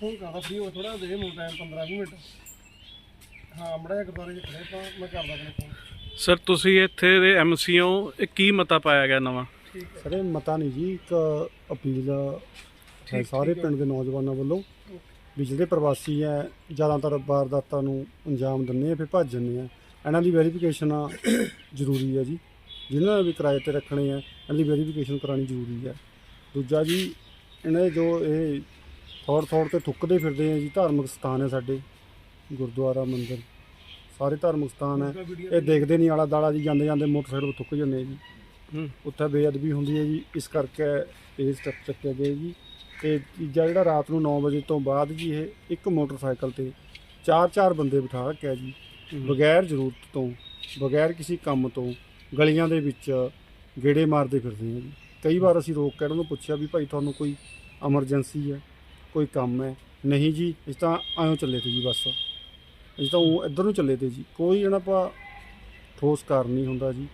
Phone ਕਰਦਾ free ਹੋ ਥੋੜਾ ਦੇ ਮੈਨੂੰ ਟਾਈਮ 15 ਵੀਹ ਮਿੰਟ। ਹਾਂ ਮੜਾ ਗੁਰਦੁਆਰੇ ਚ ਖੜੇ ਤਾਂ ਮੈਂ ਕਰਦਾ ਆਪਣੇ ਫੋਨ। ਸਰ ਤੁਸੀਂ ਇੱਥੇ ਦੇ ਐਮਸੀ ਹੋ ਇਹ ਕੀ ਮਤਾ ਪਾਇਆ ਗਿਆ ਨਵਾਂ? ਠੀਕ ਹੈ। ਸਰ ਇਹ ਮਤਾ ਨਹੀਂ ਜੀ ਇੱਕ ਅਪੀਲ ਹੈ ਸਾਰੇ ਪਿੰਡ ਦੇ ਨੌਜਵਾਨਾਂ ਵੱਲੋਂ। ਵੀ ਜਿਹੜੇ ਪ੍ਰਵਾਸੀ ਹੈ ਜ਼ਿਆਦਾਤਰ ਵਾਰਦਾਤਾਂ ਨੂੰ ਅੰਜਾਮ ਦਿੰਦੇ ਆ ਫਿਰ ਭੱਜ ਜਾਂਦੇ ਆ। ਇਹਨਾਂ ਦੀ ਵੈਰੀਫਿਕੇਸ਼ਨ ਜ਼ਰੂਰੀ ਹੈ ਜੀ। ਜਿਨ੍ਹਾਂ ਨੇ ਵੀ ਕਿਰਾਏ ਤੇ ਰੱਖਣੇ ਆ ਇਹਨਾਂ ਦੀ ਵੈਰੀਫਿਕੇਸ਼ਨ ਕਰਾਉਣੀ ਜ਼ਰੂਰੀ ਹੈ ਦੂਜਾ ਜੀ ਇਹਨਾਂ ਦੇ ਜੋ ਇਹ ਥੋੜ ਥੋੜ ਤੇ ਥੁੱਕਦੇ ਫਿਰਦੇ ਆ ਜੀ ਧਾਰਮਿਕ ਸਥਾਨ ਹੈ ਸਾਡੇ ਗੁਰਦੁਆਰਾ ਮੰਦਿਰ ਸਾਰੇ ਧਾਰਮਿਕ ਸਥਾਨ ਹੈ ਇਹ ਦੇਖਦੇ ਨਹੀਂ ਆਲਾ ਦਾਲਾ ਜੀ ਜਾਂਦੇ ਜਾਂਦੇ ਮੋਟਰਸਾਈਕਲ 'ਤੇ ਥੁੱਕ ਜਾਂਦੇ ਆ ਜੀ। ਉੱਥੇ ਬੇਅਦਬੀ ਹੁੰਦੀ ਹੈ ਜੀ ਇਸ ਕਰਕੇ ਇਹ ਸਟੈਪ ਚੱਕਿਆ ਗਿਆ ਜੀ। ਤੇ ਤੀਜਾ ਜਿਹੜਾ ਰਾਤ ਨੂੰ 9 ਵਜੇ ਤੋਂ ਬਾਅਦ ਜੀ ਇਹ ਇੱਕ ਮੋਟਰਸਾਈਕਲ ਤੇ ਚਾਰ ਚਾਰ ਬੰਦੇ ਬਿਠਾ ਰੱਖਿਆ ਜੀ। ਬਗੈਰ ਜ਼ਰੂਰਤ ਤੋਂ ਬਗੈਰ ਕਿਸੇ ਕੰਮ ਤੋਂ ਗਲੀਆਂ ਦੇ ਵਿੱਚ ਗੇੜੇ ਮਾਰਦੇ ਫਿਰਦੇ ਆ ਜੀ। ਕਈ ਵਾਰ ਅਸੀਂ ਰੋਕ ਕੇ ਇਹਨਾਂ ਨੂੰ ਪੁੱਛਿਆ ਵੀ ਭਾਈ ਤੁਹਾਨੂੰ ਕੋਈ ਐਮਰਜੈਂਸੀ ਹੈ ਕੋਈ ਕੰਮ ਹੈ। ਨਹੀਂ ਜੀ ਇਸ ਤਾਂ ਆਇਓ ਚੱਲੇ ਤੇ ਜੀ ਬਸ। ਅਸੀਂ ਤਾਂ ਉਹ ਇੱਧਰ ਨੂੰ ਚੱਲੇ ਤੇ ਜੀ। ਕੋਈ ਇਹਨਾਂ ਪਾ ਠੋਸ ਕਾਰਨ ਨਹੀਂ ਹੁੰਦਾ ਜੀ।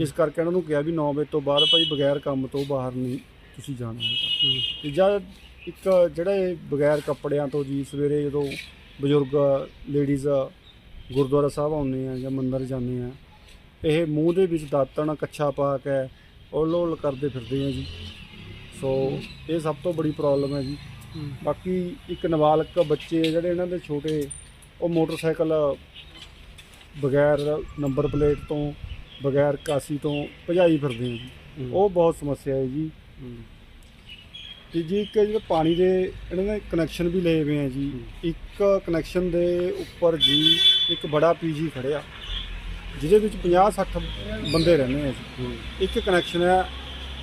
ਇਸ ਕਰਕੇ ਇਹਨਾਂ ਨੂੰ ਕਿਹਾ ਵੀ 9 ਵਜੇ ਤੋਂ ਬਾਅਦ ਭਾਈ ਬਗੈਰ ਕੰਮ ਤੋਂ ਬਾਹਰ ਨਹੀਂ ਤੁਸੀਂ ਜਾਣਾ ਹੈਗਾ। ਤੀਜਾ ਇੱਕ ਜਿਹੜੇ ਬਗੈਰ ਕੱਪੜਿਆਂ ਤੋਂ ਜੀ ਸਵੇਰੇ ਜਦੋਂ ਬਜ਼ੁਰਗ ਲੇਡੀਜ਼ ਗੁਰਦੁਆਰਾ ਸਾਹਿਬ ਆਉਂਦੇ ਆ ਜਾਂ ਮੰਦਿਰ ਜਾਂਦੇ ਆ ਇਹ ਮੂੰਹ ਦੇ ਵਿੱਚ ਦਾਤਣ ਕੱਛਾ ਪਾ ਕੇ ਓਲ ਓਲ ਕਰਦੇ ਫਿਰਦੇ ਆ ਜੀ। ਸੋ ਇਹ ਸਭ ਤੋਂ ਬੜੀ ਪ੍ਰੋਬਲਮ ਹੈ ਜੀ। ਬਾਕੀ ਇੱਕ ਨਾਬਾਲਗ ਬੱਚੇ ਜਿਹੜੇ ਇਹਨਾਂ ਦੇ ਛੋਟੇ ਉਹ ਮੋਟਰਸਾਈਕਲ ਬਗੈਰ ਨੰਬਰ ਪਲੇਟ ਤੋਂ ਬਗੈਰ ਕਾਸੀ ਤੋਂ ਭਜਾਈ ਫਿਰਦੇ ਆ ਜੀ। ਉਹ ਬਹੁਤ ਸਮੱਸਿਆ ਹੈ ਜੀ। ਤੇ ਜੀ ਇੱਕ ਜਿਹੜਾ ਪਾਣੀ ਦੇ ਇਹਨਾਂ ਨੇ ਕਨੈਕਸ਼ਨ ਵੀ ਲਏ ਹੋਏ ਆ ਜੀ। ਇੱਕ ਕਨੈਕਸ਼ਨ ਦੇ ਉੱਪਰ ਜੀ ਇੱਕ ਬੜਾ ਪੀਜੀ ਖੜਿਆ ਜਿਹਦੇ ਵਿੱਚ 50 60 ਬੰਦੇ ਰਹਿੰਦੇ ਆ ਜੀ। ਇੱਕ ਕਨੈਕਸ਼ਨ ਹੈ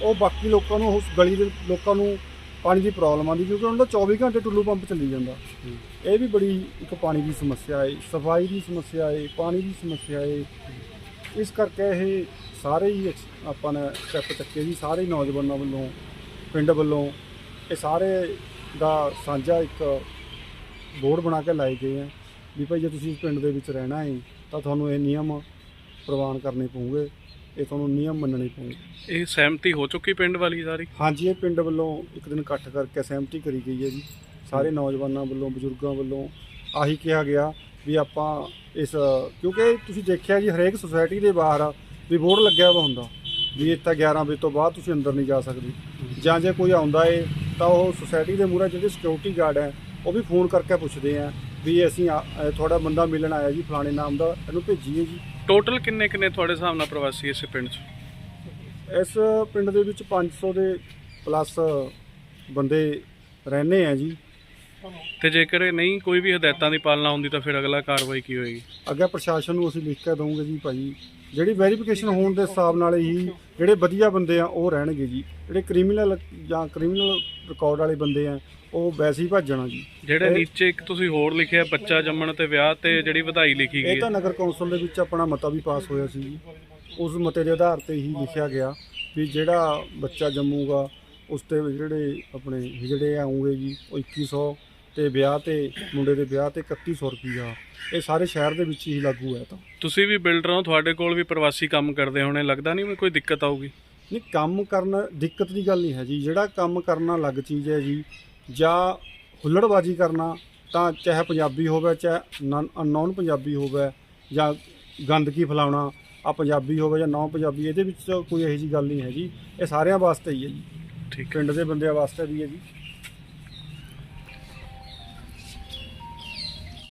ਉਹ ਬਾਕੀ ਲੋਕਾਂ ਨੂੰ ਉਸ ਗਲੀ ਦੇ ਲੋਕਾਂ ਨੂੰ ਪਾਣੀ ਦੀ ਪ੍ਰੋਬਲਮ ਆਉਂਦੀ ਕਿਉਂਕਿ ਉਹਨਾਂ ਦਾ 24 ਘੰਟੇ ਟੁੱਲੂ ਪੰਪ ਚੱਲੀ ਜਾਂਦਾ। ਇਹ ਵੀ ਬੜੀ ਇੱਕ ਪਾਣੀ ਦੀ ਸਮੱਸਿਆ ਹੈ ਸਫ਼ਾਈ ਦੀ ਸਮੱਸਿਆ ਹੈ ਪਾਣੀ ਦੀ ਸਮੱਸਿਆ ਹੈ ਇਸ ਕਰਕੇ ਇਹ ਸਾਰੇ ਹੀ ਆਪਾਂ ਨੇ ਸਟੈਪ ਚੱਕੇ ਜੀ ਸਾਰੇ ਨੌਜਵਾਨਾਂ ਵੱਲੋਂ ਪਿੰਡ ਵੱਲੋਂ ਇਹ ਸਾਰੇ ਦਾ ਸਾਂਝਾ ਇੱਕ ਬੋਰਡ ਬਣਾ ਕੇ ਲਾਏ ਗਏ ਆ ਵੀ ਭਾਈ ਜੇ ਤੁਸੀਂ ਇਸ ਪਿੰਡ ਦੇ ਵਿੱਚ ਰਹਿਣਾ ਹੈ ਤਾਂ ਤੁਹਾਨੂੰ ਇਹ ਨਿਯਮ ਪ੍ਰਵਾਨ ਕਰਨੇ ਪਊਗੇ। ਇਹ ਤੁਹਾਨੂੰ ਨਿਯਮ ਮੰਨਣੇ ਪਊਗੇ ਇਹ ਸਹਿਮਤੀ ਹੋ ਚੁੱਕੀ ਪਿੰਡ ਵਾਲੀ ਸਾਰੀ? ਹਾਂਜੀ ਇਹ ਪਿੰਡ ਵੱਲੋਂ ਇੱਕ ਦਿਨ ਇਕੱਠ ਕਰਕੇ ਸਹਿਮਤੀ ਕਰੀ ਗਈ ਹੈ ਜੀ। ਸਾਰੇ ਨੌਜਵਾਨਾਂ ਵੱਲੋਂ ਬਜ਼ੁਰਗਾਂ ਵੱਲੋਂ ਆਹੀ ਕਿਹਾ ਗਿਆ ਵੀ ਆਪਾਂ ਇਸ ਕਿਉਂਕਿ ਤੁਸੀਂ ਦੇਖਿਆ ਜੀ ਹਰੇਕ ਸੁਸਾਇਟੀ ਦੇ ਬਾਹਰ ਵੀ ਬੋਰਡ ਲੱਗਿਆ ਵਾ ਹੁੰਦਾ ਵੀ ਇੱਥੇ 11 ਵਜੇ ਤੋਂ ਬਾਅਦ ਤੁਸੀਂ ਅੰਦਰ ਨਹੀਂ ਜਾ ਸਕਦੇ। ਜਾਂ ਜੇ ਕੋਈ ਆਉਂਦਾ ਏ ਤਾਂ ਉਹ ਸੁਸਾਇਟੀ ਦੇ ਮੂਹਰੇ ਜਿਹੜੇ ਸਿਕਿਉਰਿਟੀ ਗਾਰਡ ਹੈ ਉਹ ਵੀ ਫੋਨ ਕਰਕੇ ਪੁੱਛਦੇ ਆ ਵੀ ਅਸੀਂ ਤੁਹਾਡਾ ਬੰਦਾ ਮਿਲਣ ਆਇਆ ਜੀ ਫਲਾਣੇ ਨਾਮ ਦਾ ਇਹਨੂੰ ਭੇਜੀਏ ਜੀ। ਟੋਟਲ ਕਿੰਨੇ ਕਿੰਨੇ ਤੁਹਾਡੇ ਹਿਸਾਬ ਨਾਲ ਪ੍ਰਵਾਸੀ ਇਸੇ ਪਿੰਡ 'ਚ? ਇਸ ਪਿੰਡ ਦੇ ਵਿੱਚ 500 ਦੇ ਪਲੱਸ ਬੰਦੇ ਰਹਿੰਦੇ ਆ ਜੀ। ਤੇ ਜੇਕਰ ਇਹ ਨਹੀਂ ਕੋਈ ਵੀ ਹਦਾਇਤਾਂ ਦੀ ਪਾਲਣਾ ਹੁੰਦੀ ਤਾਂ ਫਿਰ ਅਗਲਾ ਕਾਰਵਾਈ ਕੀ ਹੋਏਗੀ? ਅੱਗੇ ਪ੍ਰਸ਼ਾਸਨ ਨੂੰ ਅਸੀਂ ਲਿਖ ਕੇ ਦਵਾਂਗੇ ਜੀ ਭਾਈ। ਜਿਹੜੀ ਵੈਰੀਫਿਕੇਸ਼ਨ ਹੋਣ ਦੇ ਹਿਸਾਬ ਨਾਲ ਹੀ ਜਿਹੜੇ ਵਧੀਆ ਬੰਦੇ ਆ ਉਹ ਰਹਿਣਗੇ ਜੀ। ਜਿਹੜੇ ਕ੍ਰਿਮੀਨਲ ਜਾਂ ਕ੍ਰਿਮੀਨਲ ਰਿਕਾਰਡ ਵਾਲੇ ਬੰਦੇ ਆ ਉਹ ਵੈਸੇ ਹੀ ਭੱਜਣਾ ਜੀ। ਜਿਹੜੇ ਇਹ- ਨੀਚੇ ਇੱਕ ਤੁਸੀਂ ਹੋਰ ਲਿਖਿਆ ਬੱਚਾ ਜੰਮਣ ਤੇ ਵਿਆਹ ਤੇ ਜਿਹੜੀ ਵਧਾਈ ਲਿਖੀ ਇਹ ਗਈ ਤਾਂ ਹੈ ਨਗਰ ਕੌਂਸਲ ਦੇ ਵਿੱਚ ਆਪਣਾ ਮਤਾ ਵੀ ਪਾਸ ਹੋਇਆ ਸੀ ਜੀ। ਉਸ ਮਤੇ ਦੇ ਆਧਾਰ ਤੇ ਹੀ ਲਿਖਿਆ ਗਿਆ ਵੀ ਜਿਹੜਾ ਬੱਚਾ ਜੰਮੂਗਾ ਉਸ ਤੇ ਜਿਹੜੇ ਆਪਣੇ ਜਿਹੜੇ ਆਉਂਗੇ ਜੀ ਉਹ 2100 ਤੇ ਵਿਆਹ ਤੇ ਮੁੰਡੇ ਦੇ ਵਿਆਹ ਤੇ 3100 ਰੁਪਈਆ। ਇਹ ਸਾਰੇ ਸ਼ਹਿਰ ਦੇ ਵਿੱਚ ਹੀ ਲਾਗੂ ਹੈ ਤਾਂ। ਤੁਸੀਂ ਵੀ ਬਿਲਡਰ ਹੋ ਤੁਹਾਡੇ ਕੋਲ ਵੀ ਪ੍ਰਵਾਸੀ ਕੰਮ ਕਰਦੇ ਹੋਣੇ ਲੱਗਦਾ ਨਹੀਂ ਵੀ ਕੋਈ ਦਿੱਕਤ ਆਊਗੀ? ਨਹੀਂ ਕੰਮ ਕਰਨਾ ਦਿੱਕਤ ਦੀ ਗੱਲ ਨਹੀਂ ਹੈ ਜੀ। ਜਿਹੜਾ ਕੰਮ ਕਰਨਾ ਅਲੱਗ ਚੀਜ਼ ਹੈ ਜੀ ਜਾਂ ਹੁੱਲੜਬਾਜੀ ਕਰਨਾ ਤਾਂ ਚਾਹੇ ਪੰਜਾਬੀ ਹੋਵੇ ਚਾਹੇ ਅਨਨੋਨ ਪੰਜਾਬੀ ਹੋਵੇ ਜਾਂ ਗੰਦਗੀ ਫੈਲਾਉਣਾ ਆ ਪੰਜਾਬੀ ਹੋਵੇ ਜਾਂ ਨੌਨ ਪੰਜਾਬੀ ਇਹਦੇ ਵਿੱਚ ਕੋਈ ਇਹੋ ਜੀ ਗੱਲ ਨਹੀਂ ਹੈ ਜੀ ਇਹ ਸਾਰਿਆਂ ਵਾਸਤੇ ਹੀ ਹੈ ਜੀ। ਠੀਕ ਪਿੰਡ ਦੇ ਬੰਦਿਆਂ ਵਾਸਤੇ ਵੀ ਹੈ ਜੀ।